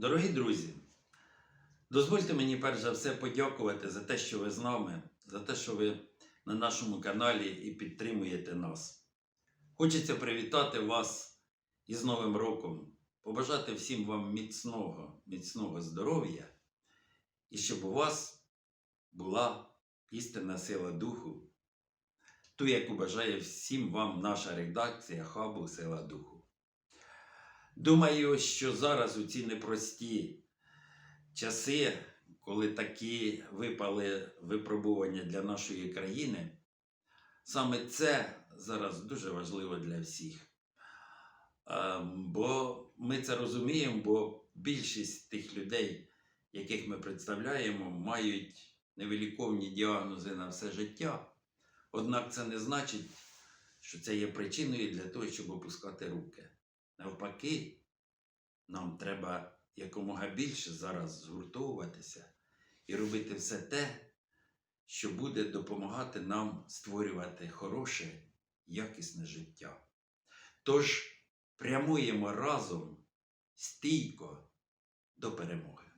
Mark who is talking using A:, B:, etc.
A: Дорогі друзі, дозвольте мені перш за все подякувати за те, що ви з нами, за те, що ви на нашому каналі і підтримуєте нас. Хочеться привітати вас із Новим роком, побажати всім вам міцного, міцного здоров'я і щоб у вас була істинна сила духу, ту, яку бажає всім вам наша редакція Хабу Сила Духу. Думаю, що зараз у ці непрості часи, коли такі випали випробування для нашої країни, саме це зараз дуже важливо для всіх. Бо ми це розуміємо, бо більшість тих людей, яких ми представляємо, мають невиліковні діагнози на все життя. Однак це не значить, що це є причиною для того, щоб опускати руки. Навпаки, нам треба якомога більше зараз згуртовуватися і робити все те, що буде допомагати нам створювати хороше, якісне життя. Тож прямуємо разом стійко до перемоги.